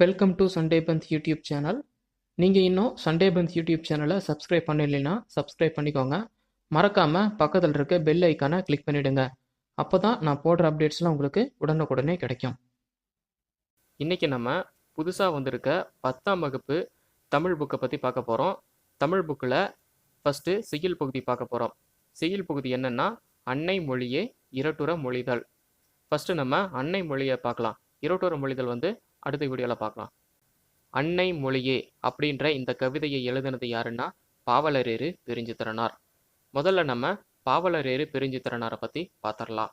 Welcome to Sunday bandh YouTube channel நீங்கள் இன்னும் Sunday bandh YouTube சேனலை சப்ஸ்கிரைப் பண்ணலைன்னா சப்ஸ்கிரைப் பண்ணிக்கோங்க. மறக்காமல் பக்கத்தில் இருக்க பெல் ஐக்கானை கிளிக் பண்ணிவிடுங்க அப்போ தான் நான் போடுற அப்டேட்ஸ்லாம் உங்களுக்கு உடனுக்குடனே கிடைக்கும். இன்றைக்கி நம்ம புதுசாக வந்திருக்க பத்தாம் வகுப்பு தமிழ் புக்கை பற்றி பார்க்க போகிறோம் தமிழ் புக்கில் ஃபஸ்ட்டு சிகில் பகுதி பார்க்க போகிறோம் செய்யுள் பகுதி என்னென்னா அன்னை மொழியே இரட்டுற மொழிதல். ஃபஸ்ட்டு நம்ம அன்னை மொழியை பார்க்கலாம். இரட்டுற மொழிதல் வந்து அடுத்த வீடியோவில் பார்க்கலாம். அன்னை மொழியே அப்படின்ற இந்த கவிதையை எழுதினது யாருன்னா பாவலரேறு பெருஞ்சித்திரனார் முதல்ல நம்ம பாவலரேறு பெருஞ்சித்திரனாரை பற்றி பார்த்துடலாம்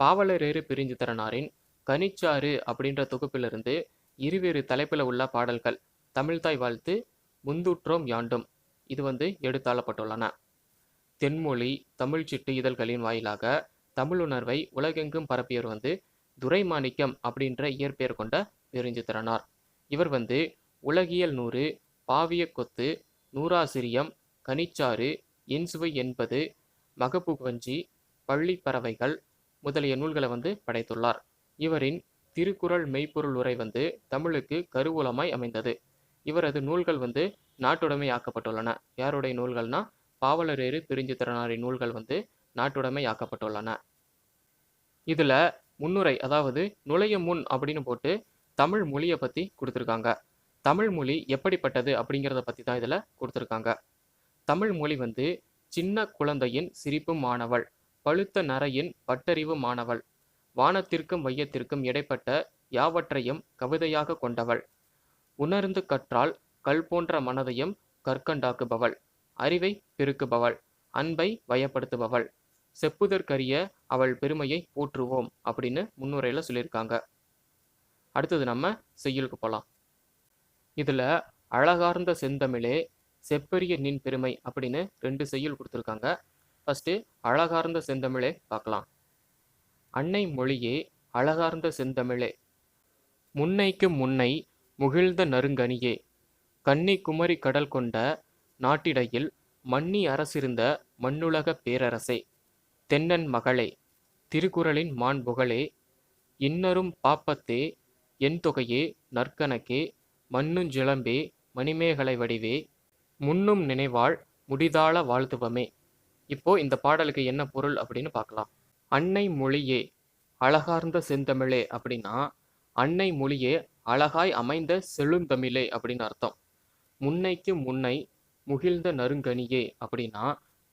பாவலரேறு பெருஞ்சித்திரனாரின் கனிச்சாறு அப்படின்ற தொகுப்பிலிருந்து இருவேறு தலைப்பில் உள்ள பாடல்கள் தமிழ்தாய் வாழ்த்து முந்துற்றோம் யாண்டும். இது வந்து எடுத்தாளப்பட்டுள்ளன. தென்மொழி தமிழ்ச்சிட்டு இதழ்களின் வாயிலாக தமிழுணர்வை உலகெங்கும் பரப்பியவர் வந்து துரைமாணிக்கம் அப்படின்ற இயற்பெயர் கொண்ட பெருஞ்சித்திரனார். இவர் வந்து உலகியல் நூறு பாவிய கொத்து நூறாசிரியம் கனிச்சாறு இன்சுவை என்பது மகப்புகஞ்சி பள்ளி பறவைகள் முதலிய நூல்களை வந்து படைத்துள்ளார். இவரின் திருக்குறள் மெய்ப்பொருள் உரை வந்து தமிழுக்கு கருவூலமாய் அமைந்தது. இவரது நூல்கள் வந்து நாட்டுடைமை ஆக்கப்பட்டுள்ளன. யாருடைய நூல்கள்னா பாவலரேறு பிரிஞ்சித்திரனாரின் நூல்கள் வந்து நாட்டுடைமை ஆக்கப்பட்டுள்ளன. இதில் முன்னுரை அதாவது நுழைய முன் அப்படின்னு போட்டு தமிழ் மொழியை பற்றி கொடுத்துருக்காங்க. தமிழ் மொழி எப்படிப்பட்டது அப்படிங்கிறத பற்றி தான் இதில் கொடுத்துருக்காங்க. தமிழ் மொழி வந்து சின்ன குழந்தையின் சிரிப்பு மாணவள் பழுத்த நரையின் பட்டறிவு மாணவள் வானத்திற்கும் வையத்திற்கும் இடைப்பட்ட யாவற்றையும் கவிதையாக கொண்டவள் உணர்ந்து கற்றால் கல் போன்ற மனதையும் கற்கண்டாக்குபவள் அறிவை பெருக்குபவள் அன்பை வயப்படுத்துபவள். செப்புதற்கரிய அவள் பெருமையை போற்றுவோம் அப்படின்னு முன்னுரையில் சொல்லியிருக்காங்க. அடுத்தது நம்ம செய்யுளுக்கு போகலாம் இதில் அழகார்ந்த செந்தமிழே செப்பரிய நின் பெருமை அப்படின்னு ரெண்டு செய்யுள் கொடுத்துருக்காங்க. ஃபஸ்ட்டு அழகார்ந்த செந்தமிழே பார்க்கலாம். அன்னை மொழியே அழகார்ந்த செந்தமிழே. முன்னைக்கு முன்னை முகிழ்ந்த நறுங்கனியே கன்னி குமரி கடல் கொண்ட நாட்டிடையில் மன்னி அரசிருந்த மண்ணுலக பேரரசே. தென்னன் மகளே திருக்குறளின் மாண்புகளே இன்னரும் பாப்பத்தே என் தொகையே நற்கணக்கே மண்ணுஞ்சிலம்பே மணிமேகலை வடிவே முன்னும் நினைவாள் முடிதாள வாழ்த்துவமே. இப்போ இந்த பாடலுக்கு என்ன பொருள் அப்படின்னு பார்க்கலாம். அன்னை மொழியே அழகார்ந்த செந்தமிழே அப்படின்னா அன்னை மொழியே அழகாய் அமைந்த செழுந்தமிழே அப்படின்னு அர்த்தம். முன்னைக்கு முன்னை முகிழ்ந்த நறுங்கனியே அப்படின்னா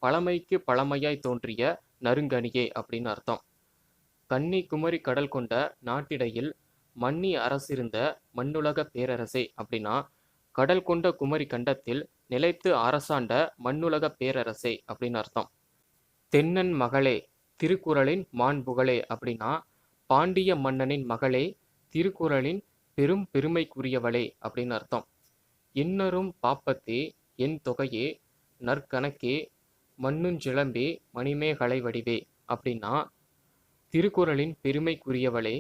பழமைக்கு பழமையாய் தோன்றிய நறுங்கனியே அப்படின்னு அர்த்தம். கன்னி குமரி கடல் கொண்ட நாட்டிடையில் மன்னி அரசிருந்த மண்ணுலக பேரரசே அப்படின்னா கடல் கொண்ட குமரி கண்டத்தில் நிலைத்து அரசாண்ட மண்ணுலக பேரரசே அப்படின்னு அர்த்தம். தென்னன் மகளே திருக்குறளின் மாண்புகளே அப்படின்னா பாண்டிய மன்னனின் மகளே திருக்குறளின் பெரும் பெருமைக்குரியவளே அப்படின்னு அர்த்தம். இன்னரும் பாப்பத்தே என் தொகையே நற்கணக்கே மண்ணுஞ்சிலம்பே மணிமேகலை வடிவே. அப்படின்னா திருக்குறளின் பெருமைக்குரியவளே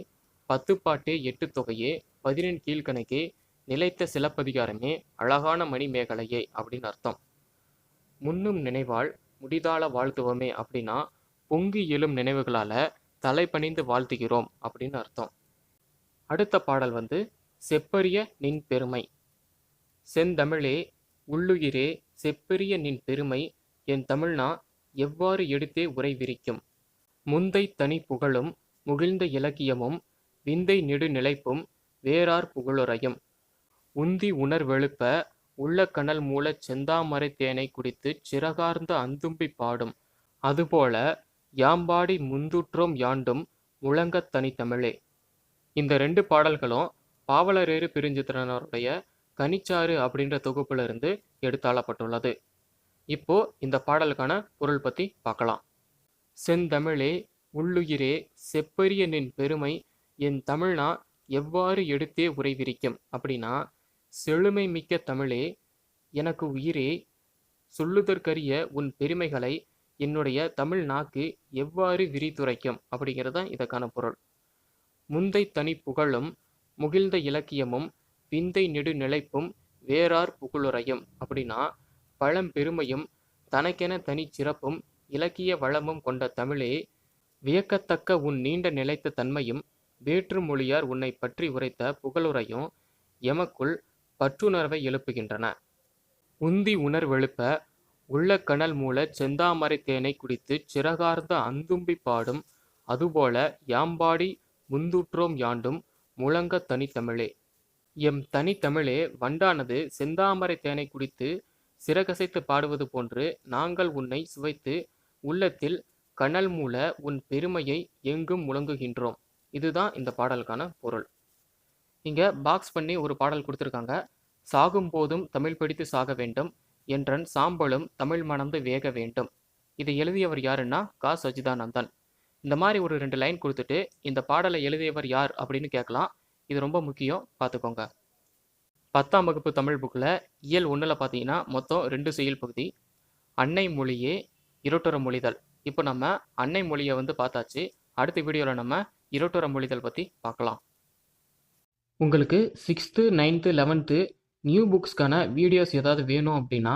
பத்துப்பாட்டே எட்டு தொகையே பதினெண் கீழ்கணக்கே நிலைத்த சிலப்பதிகாரமே அழகான மணிமேகலையே அப்படின்னு அர்த்தம். முன்னும் நினைவால் முடிதாள வாழ்த்துவமே அப்படின்னா பொங்கி எழும் நினைவுகளால தலைப்பணிந்து வாழ்த்துகிறோம் அப்படின்னு அர்த்தம். அடுத்த பாடல் வந்து செப்பரிய நின் பெருமை செந்தமிழே உள்ளுயிரே செப்பரிய நின் பெருமை என் தமிழ்னா எவ்வாறு எடுத்தே உரை விரிக்கும்? முந்தை தனி புகழும் முகிழ்ந்த இலக்கியமும் விந்தை நெடு நிலைப்பும் வேறார் புகழுரையும். உந்தி உணர்வெழுப்ப உள்ள கனல் மூலச் செந்தாமரை தேனை குடித்து சிறகார்ந்த அந்தும்பி பாடும். அதுபோல யாம்பாடி முந்துற்றோம் யாண்டும் முழங்கத் தனித்தமிழே இந்த ரெண்டு பாடல்களும் பாவலரேறு பிரிஞ்சித்திரனருடைய கனிச்சாறு அப்படின்ற தொகுப்பிலிருந்து எடுத்தாளப்பட்டுள்ளது. இப்போ இந்த பாடலுக்கான பொருள் பற்றி பார்க்கலாம். செந்தமிழே உள்ளுயிரே செப்பரிய நின் பெருமை என் தமிழ்னா எவ்வாறு எடுத்தே உரை விரிக்கும்? அப்படின்னா செழுமை மிக்க தமிழே எனக்கு உயிரே சொல்லுதற்கரிய உன் பெருமைகளை என்னுடைய தமிழ் நாக்கு எவ்வாறு விரித்துரைக்கும்? அப்படிங்கிறது தான் இதற்கான பொருள். முந்தை தனி புகழும் முகிழ்ந்த இலக்கியமும் விந்தை நெடுநிலைப்பும் வேறார் புகழுரையும். அப்படின்னா பழம்பெருமையும் தனக்கென தனிச் சிறப்பும் இலக்கிய வளமும் கொண்ட தமிழே வியக்கத்தக்க உன் நீண்ட நிலைத்த தன்மையும் வேற்று மொழியார் உன்னை பற்றி உரைத்த புகழுரையும் எமக்குள் பற்றுணர்வை எழுப்புகின்றன. உந்தி உணர்வெழுப்ப உள்ள கனல் மூலச் செந்தாமரை தேனை குடித்து சிறகார்ந்த அந்தும்பி பாடும் அதுபோல யாம்பாடி முந்துற்றோம் யாண்டும் முழங்க தனித்தமிழே எம் தனித்தமிழே வண்டானது செந்தாமரை தேனை குடித்து சிறகசைத்து பாடுவது போன்று நாங்கள் உன்னை சுவைத்து உள்ளத்தில் கனல் மூல உன் பெருமையை எங்கும் முழங்குகின்றோம். இதுதான் இந்த பாடலுக்கான பொருள். இங்கே பாக்ஸ் பண்ணி ஒரு பாடல் கொடுத்துருக்காங்க. சாகும் போதும் தமிழ் படித்து சாக வேண்டும். என்றன் சாம்பலும் தமிழ் மணந்து வேக வேண்டும் இதை எழுதியவர் யாருன்னா கா. சஜிதானந்தன் இந்த மாதிரி ஒரு ரெண்டு லைன் கொடுத்துட்டு இந்த பாடலை எழுதியவர் யார் அப்படின்னு கேட்கலாம். இது ரொம்ப முக்கியம். பார்த்துக்கோங்க. பத்தாம் வகுப்பு தமிழ் புக்கில் இயல் ஒன்றில் பார்த்தீங்கன்னா மொத்தம் ரெண்டு செயல் பகுதி அன்னை மொழியே இருட்டுற மொழிதல். இப்போ நம்ம அன்னை மொழியை வந்து பார்த்தாச்சு. அடுத்த வீடியோவில் நம்ம இருட்டுற மொழிதல் பற்றி பார்க்கலாம். உங்களுக்கு சிக்ஸ்த்து நைன்த்து லெவன்த்து நியூ புக்ஸ்க்கான வீடியோஸ் ஏதாவது வேணும் அப்படின்னா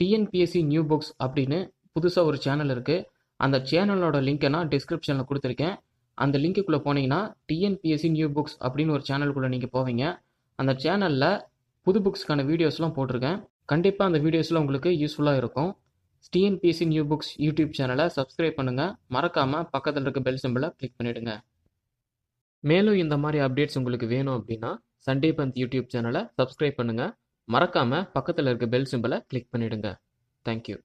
டிஎன்பிஎஸ்சி நியூ புக்ஸ் அப்படின்னு புதுசாக ஒரு சேனல் இருக்குது அந்த சேனலோட லிங்க்கை நான் டிஸ்கிரிப்ஷனில் கொடுத்துருக்கேன். அந்த லிங்க்குள்ளே போனீங்கன்னா டிஎன்பிஎஸ்சி நியூ புக்ஸ் அப்படின்னு ஒரு சேனலுக்குள்ளே நீங்கள் போவீங்க. அந்த சேனலில் புது புக்ஸ்க்கான வீடியோஸ்லாம் போட்டிருக்கேன். கண்டிப்பாக அந்த வீடியோஸ்லாம் உங்களுக்கு யூஸ்ஃபுல்லாக இருக்கும். டிஎன்பிஎஸ்சி நியூ புக்ஸ் யூடியூப் சேனலை சப்ஸ்கிரைப் பண்ணுங்கள் மறக்காமல் பக்கத்தில் இருக்க பெல் சிம்பிளை கிளிக் பண்ணிவிடுங்க மேலும் இந்த மாதிரி அப்டேட்ஸ் உங்களுக்கு வேணும் அப்படின்னா சண்டே பந்த் யூடியூப் சேனலை சப்ஸ்கிரைப் பண்ணுங்கள் மறக்காமல் பக்கத்தில் இருக்க பெல் சிம்பிளை கிளிக் பண்ணிவிடுங்க தேங்க்யூ